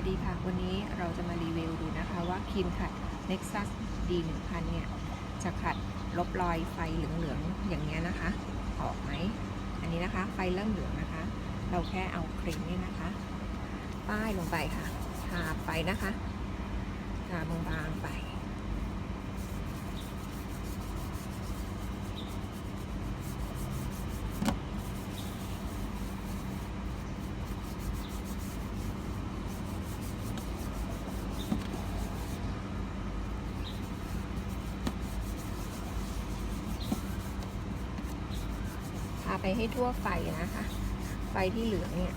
วัสดีค่ะ วันนี้เราจะมารีวิวดูนะคะว่าครีมขัด Nexus D 1 0 0 0เนี่ย จะขัดลบรอยไฟเหลืองๆ อย่างเงี้ยนะคะ ออกไหม อันนี้นะคะ ไฟเริ่มเหลืองนะคะ เราแค่เอาครีมนี่นะคะ ป้ายลงไปค่ะ ทาไปนะคะ ทาบางๆไป ไปให้ทั่วไฟนะคะ ไฟที่เหลืองเนี่ย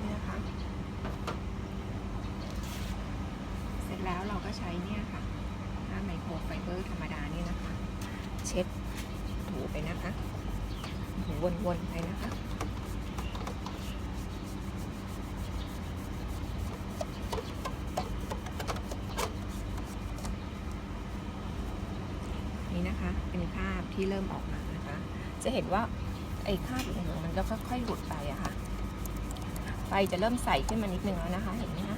นี่นะคะ เสร็จแล้วเรา ก็ใช้เนี่ยค่ะผ้าไมโครไฟเบอร์ธรรมดานี่นะคะ เช็ดถูไปนะคะถูวนๆไปนะคะนี่นะคะเป็นคราบที่เริ่มออกมานะคะ จะเห็นว่าไอ้คาบเหลืองๆมันจะค่อยๆหลุดไปอะค่ะไฟจะเริ่มใสขึ้นมานิดนึงแล้วนะคะ เห็นไหมคะ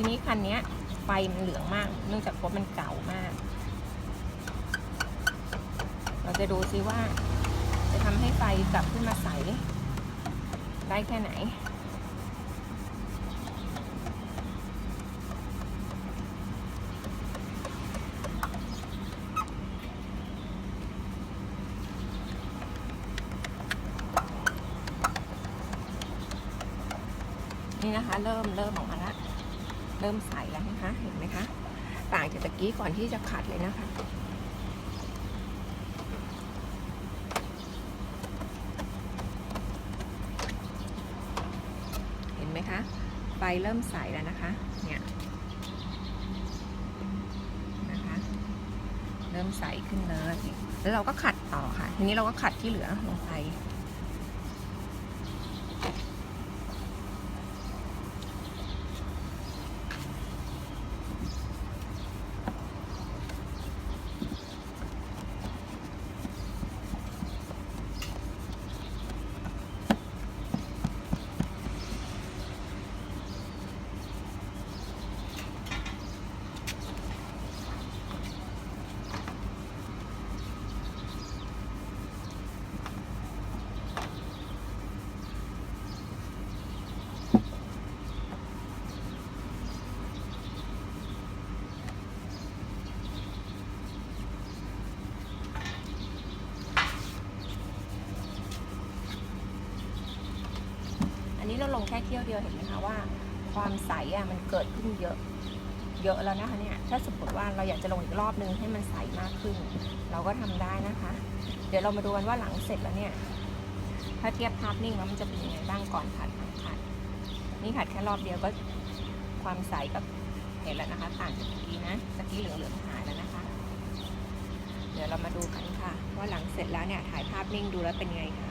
ทีนี้คันนี้ไฟมันเหลืองมาก เนื่องจากรถมันเก่ามาก เราจะดูซิว่า จะทำให้ไฟกลับขึ้นมาใส ได้แค่ไหนนี่นะคะ เริ่มเริ่มออกมาแล้ว เริ่มใสแล้วนะคะเห็นไหมคะต่างจากตะกี้ก่อนที่จะขัดเลยนะคะเห็นไหมคะไฟเริ่มใสแล้วนะคะเนี่ยนะคะเริ่มใสขึ้นเลยแล้วเราก็ขัดต่อค่ะ ทีนี้เราก็ขัดที่เหลือลงไป อั นี้เราลงแค่เที่ยวเดียวเห็นไหมคะว่า ความใสอะมันเกิดขึ้นเยอะ เยอะแล้วนะคะเนี่ย ถ้าสมมติว่าเราอยากจะลงอีกรอบนึงให้มันใสมากขึ้น เราก็ทำได้นะคะ เดี๋ยวเรามาดูกันว่าหลังเสร็จแล้วเนี่ย ถ้าเทียบภาพนิ่งแล้วมันจะเป็นยังไงบ้างก่อนขัดหลังขัด นี่ขัดแค่รอบเดียวก็ความใสก็เห็นแล้วนะคะต่างจากตะกี้นะตะกี้เหลืองๆหายแล้วนะคะ เดี๋ยวเรามาดูกันค่ะ ว่าหลังเสร็จแล้วเนี่ยถ่ายภาพนิ่งดูแล้วเป็นไงค่ะ